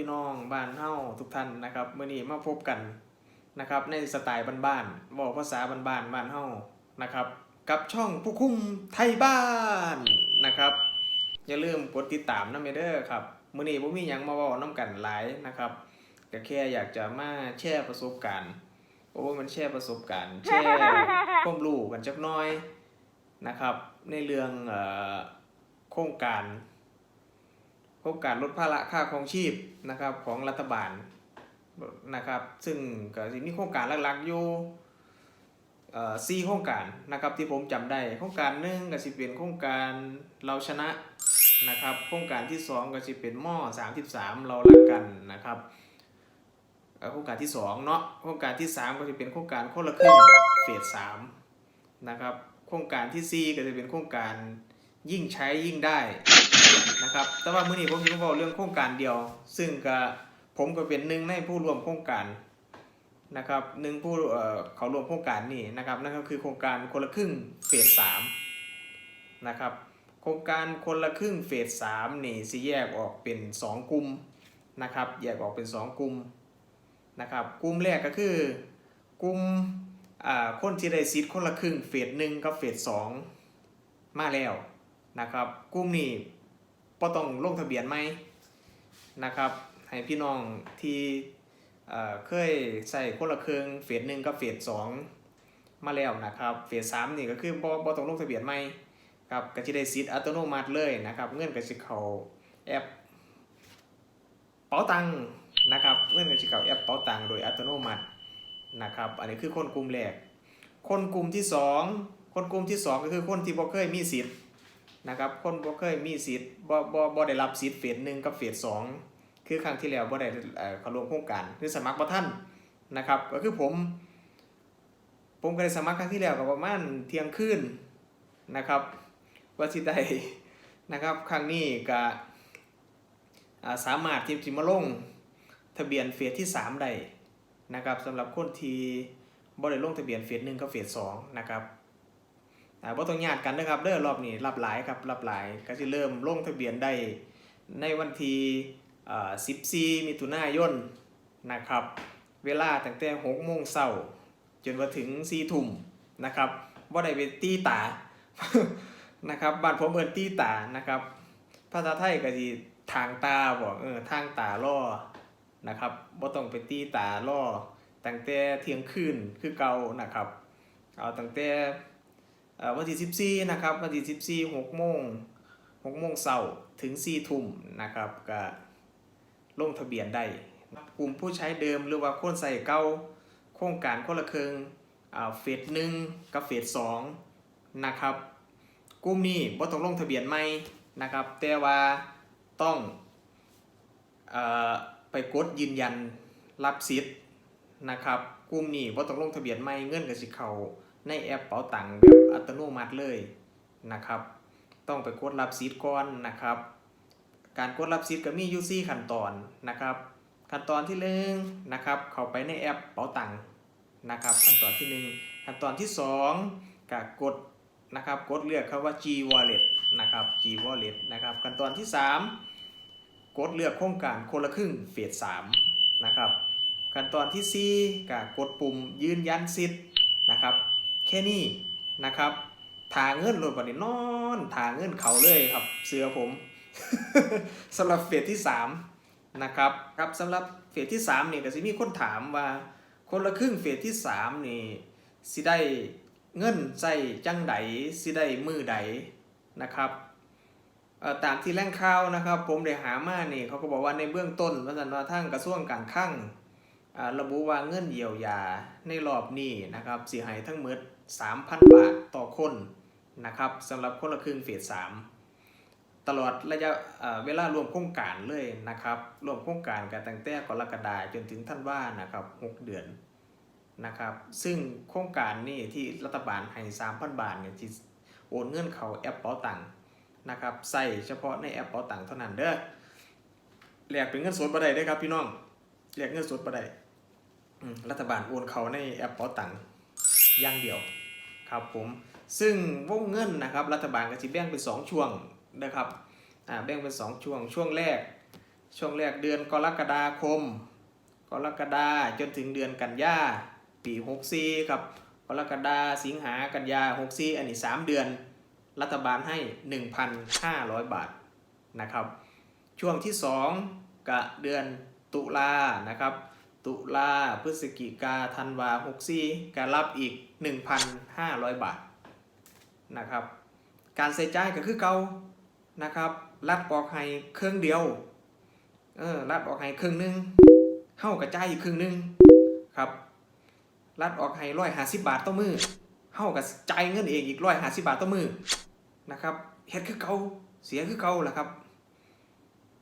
พี่น้องบ้านเฮาทุกท่านนะครับเมื่อนี้มาพบกันนะครับในสไตล์บ้านๆบอกภาษาบ้านๆบ้านเฮานะครับ กับช่องผู้คุ้มไทยบ้านนะครับ อย่าลืมกดติดตามนะเมเดอร์ครับมื่อนี้ผมมีหยังมาเว้าน้ำกันหลายนะครับแต่แค่อยากจะมาแชร์ประสบการณ์เพราะว่ามันแชร์ประสบการณ์แชร์ความรู้กันจักหน้อยนะครับ ในเรื่องเอ่อโครงการ โครงการลดภาระค่าครองชีพนะครับของรัฐบาลนะครับ ซึ่งก็สิมีโครงการหลักๆอยู่เอ่อ4โครงการนะครับที่ผมจำได้โครงการหนึ่งก็สิเป็นโครงการเราชนะนะครับโครงการที่สองก็สิเป็นหม่อ33 เรารักกันนะครับเอ่อโครงการที่สองเนาะโครงการที่สามก็จะเป็นโครงการคนละครึ่งเฟสสามนะครับโครงการที่สี่ก็จะเป็นโครงการยิ่งใช้ยิ่งได้ นะครับ แต่ว่ามื้อนี้ผมจะมาบอกเรื่องโครงการเดียว ซึ่งก็ผมก็เป็นหนึ่งในผู้ร่วมโครงการนะครับหนึ่งผู้เขาร่วมโครงการนี่นะครับนั่นก็คือโครงการคนละครึ่งเฟสสามนะครับโครงการคนละครึ่งเฟสสามนี่สิแยกออกเป็นสองกลุ่มนะครับ แยกออกเป็นสองกลุ่มนะครับ กลุ่มแรกก็คือกลุ่มคนที่ได้สิทธิ์คนละครึ่งเฟสหนึ่งกับเฟสสองมาแล้วนะครับ กลุ่มนี้ ก็ต้องลงทะเบียนไหมนะครับ ให้พี่น้องที่เอ่อเคยใส่คนละเครื่องเฟสหนึ่งกับเฟสสองมาแล้วนะครับ เฟสสามนี่ก็คือบ่บ่ต้องลงทะเบียนไหมครับก็จะได้สิทธิ์อัตโนมัติเลยนะครับ เงื่อนก็จะเข้าแอปเป๋าตังค์นะครับเงื่อนก็จะเข้าแอปเป๋าตังค์โดยอัตโนมัตินะครับ อันนี้คือคนกลุ่มแรก คนกลุ่มที่สองคนกลุ่มที่สองก็คือคนที่บ่เคยมีสิทธิ์ นะครับคนบ่เคยมีสิทธิ์บ่บ่บ่ได้รับสิทธิ์เฟสหนึ่งกับเฟสสองคือครั้งที่แล้วบ่ได้เข้าร่วมโครงการคือสมัครบ่ทันนะครับก็คือผมผมก็ได้สมัครครั้งที่แล้วก็ประมาณเที่ยงคืนนะครับว่าสิได้นะครับครั้งนี้ก็อ่าสามารถที่จะมาลงทะเบียนเฟสที่สามได้นะครับสำหรับคนที่บ่ได้ลงทะเบียนเฟสหนึ่งกับเฟสสองนะครับ อ่าบ่ต้องญาติกันนะครับเด้อรอบนี้รับหลายครับรับหลายก็สิเริ่มลงทะเบียนได้ในวันที่อ่า14มิถุนายนนะครับ เวลาตั้งแต่6โมงเช้าจนมาถึง4ทุ่มนะครับบ่ได้ไปตีตานะครับบ้านผมเอิ้นตีตานะครับ ภาษาไทยก็สิทางตาบอกเออทางตาล่อนะครับบ่ต้องไปตีตาล่อตั้งแต่เที่ยงคืนคือเก่านะครับ เอาตั้งแต่ วันที่14นะครับวันที่14 6โมง6โมงเช้าถึง4ทุ่มนะครับก็ลงทะเบียนได้กลุ่มผู้ใช้เดิมหรือว่าคนใส่เก่าโครงการคนละครึ่งอ่าเฟสหนึ่งกับเฟสสองนะครับกลุ่มนี้บ่ต้องลงทะเบียนใหม่นะครับ แต่ว่าต้องอ่อไปกดยืนยันรับสิทธิ์นะครับกลุ่มนี้บ่ต้องลงทะเบียนใหม่เงินก็สิเขา ในแอปเป๋าตังค์แบบอัตโนมัติเลยนะครับ ต้องไปกดรับสิทธิ์ก่อนนะครับ การกดรับสิทธิ์ก็มีอยู่4ขั้นตอนนะครับ ขั้นตอนที่หนึ่งนะครับ เข้าไปในแอปเป๋าตังค์นะครับ ขั้นตอนที่หนึ่งขั้นตอนที่สองก็กดนะครับกดเลือกคำว่า G Wallet นะครับ G Wallet นะครับ ขั้นตอนที่สามกดเลือกโครงการคนละครึ่งเฟสสามนะครับ ขั้นตอนที่สี่ก็กดปุ่มยืนยันสิทธิ์นะครับ แค่นี้นะครับทางเงินรถบัดนี้นอนทางเงินเขาเลยครับ เสือผมสำหรับเฟสที่ 3 นะครับครับสำหรับเฟสที่3นี่ก็สิมีคนถามว่า คนละครึ่งเฟสที่ 3 นี่สิได้เงินใส่จังไดสิได้มือใดนะครับเอ่อตามที่แหล่งข่าวนะครับ ผมได้หามานี่เขาก็บอกว่าในเบื้องต้นว่าสันว่าทางกระทรวงการคลัง ระบุว่าเงินเยียวยาในรอบนี้นะครับสิให้ทั้งหมด3,000 บาทต่อคนนะครับสำหรับคนละครึ่งเฟส3ตลอดระยะเวลารวมโครงการเลยนะครับ รวมโครงการกันตั้งแต่กรกฎาจนถึงท่านว่านะครับ 6 เดือนนะครับ ซึ่งโครงการนี้ที่รัฐบาลให้3,000 บาทเนี่ยที่โอนเงินเขาแอปเป๋าตังค์นะครับใส่เฉพาะในแอปเป๋าตังค์เท่านั้นเด้อแลกเป็นเงินสดบ่ได้เด้ครับพี่น้องแลกเงินสดบ่ได้ รัฐบาลโอนเขาในแอปเป๋าตังค์อย่างเดียวครับผมซึ่งวงเงินนะครับรัฐบาลก็จะแบ่งเป็น 2 ช่วงนะครับแบ่งเป็น 2 ช่วง ช่วงแรก ช่วงแรกเดือนกรกฎาคม กรกฎาจนถึงเดือนกันยาปี64ครับกรกฎาสิงหากันยา64อันนี้ 3 เดือน รัฐบาลให้ 1,500 บาทนะครับ ช่วงที่ 2กะเดือนตุลานะครับ ตุลาพฤศจิกาธันวา64ก็รับอีก 1,500 บาทนะครับการใส่จ่ายก็คือเก่านะครับรัดออกให้เครื่องเดียวเออรัดออกให้ครึ่งหนึงเฮากระจายอีกครึ่งหนึงครับรัดออกให้ร้อยห้าสิบบาทต่อมือเฮากับจ่ายเงินเองอีกร้อยห้าสิบบาทต่อมือนะครับเฮ็ดคือเก่าเสียคือเก่าแหละครับ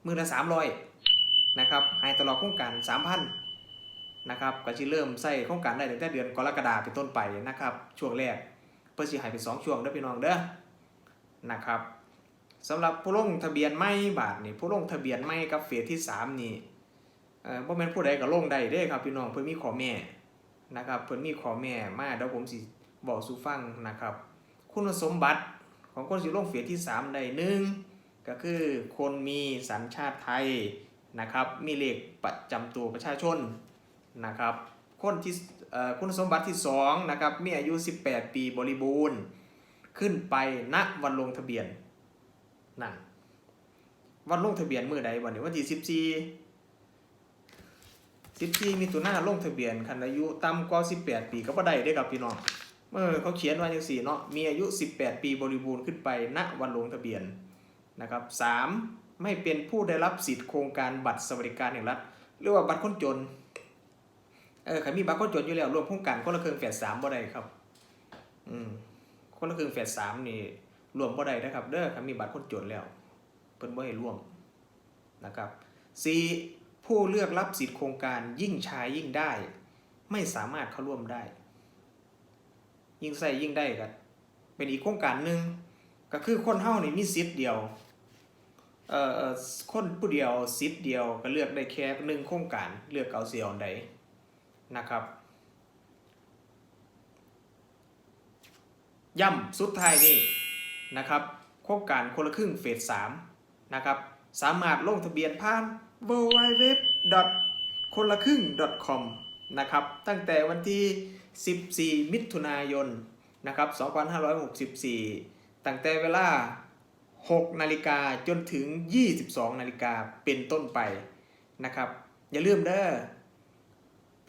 มือละสามร้อยนะครับให้ตลอดโครงการสามพัน นะครับก็สิเริ่มใส่โครงการได้ตั้งแต่เดือนกรกฎาคมเป็นต้นไปนะครับ ช่วงแรกเพื่อสิให้เป็นสองช่วงเด้อพี่น้องเด้อนะครับสำหรับผู้ลงทะเบียนไม่บาทนี่ผู้ลงทะเบียนไม่กับเฟสที่สามนี่เอ่อบ่แม่นผู้ใดก็ลงได้เด้ครับพี่น้องเพิ่นมีขอแม่นะครับเพิ่นมีขอแม่มาเดี๋ยวผมสิบอกสู่ฟังนะครับ คุณสมบัติของคนสิลงเฟสที่ 3 ได้หนึ่งก็คือคนมีสัญชาติไทยนะครับมีเลขประจำตัวประชาชน นะครับคนที่คุณสมบัติที่2นะครับมีอายุ 18 ปีบริบูรณ์ ขึ้นไปณวันลงทะเบียนนั่นวันลงทะเบียนเมื่อใดวันนี้วันที่ 14 14มีตัวหน้าลงทะเบียนคันอายุต่ำกว่า 18 ปีก็บ่ได้เด้อครับพี่น้องเมื่อเขาเขียนไว้จังซี่เนาะมีอายุ 18 ปีบริบูรณ์ขึ้นไปณวันลงทะเบียนนะครับ 3 ไม่เป็นผู้ได้รับสิทธิโครงการบัตรสวัสดิการแห่งรัฐหรือว่าบัตรคนจน เออใครมีบัตรคนจนอยู่แล้วรวมโครงการคนละครึ่งแฝด3บ่ได้ครับ อืมคนละครึ่งแฝด3นี่รวมบ่ได้นะครับ เด้อใครมีบัตรคนจนแล้ว เพิ่นบ่ให้ร่วมนะครับ4ผู้เลือกรับสิทธิโครงการยิ่งใช้ยิ่งได้ ไม่สามารถเข้าร่วมได้ ยิ่งใส่ยิ่งได้ก็เป็นอีกโครงการหนึ่งก็คือคนเฮานี่มีสิทธิ์เดียวเอ่อเอ่อคนผู้เดียวสิทธิ์เดียวก็เลือกได้แค่หนึ่งโครงการเลือกเอาเสียอันใด นะครับ ย่ำสุดท้ายนี่นะครับโครงการคนละครึ่งเฟสสามนะครับ สามารถลงทะเบียนผ่าน w w w คนละครึ่ง .com นะครับ ตั้งแต่วันที่ 14 มิถุนายนนะครับ 2564 ตั้งแต่เวลา 6 นาฬิกาจนถึง 22 นาฬิกาเป็นต้นไปนะครับ อย่าลืมเด้อ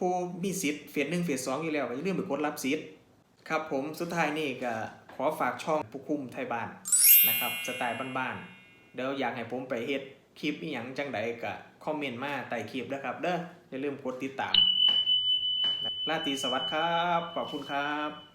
ผู้มีสิทธิ์เฟสหนึ่งเฟสสองอยู่แล้วอย่าลืมไปกดรับสิทธิ์ครับผมสุดท้ายนี่ก็ขอฝากช่องผู้คุมไทยบ้านนะครับสไตล์บ้านๆเดี๋ยวอยากให้ผมไปเฮ็ดคลิปอีหยังจังใดก็คอมเมนต์มาใต้คลิปนะครับเด้ออย่าลืมกดติดตามราตรีสวัสดิ์ครับ ขอบคุณครับ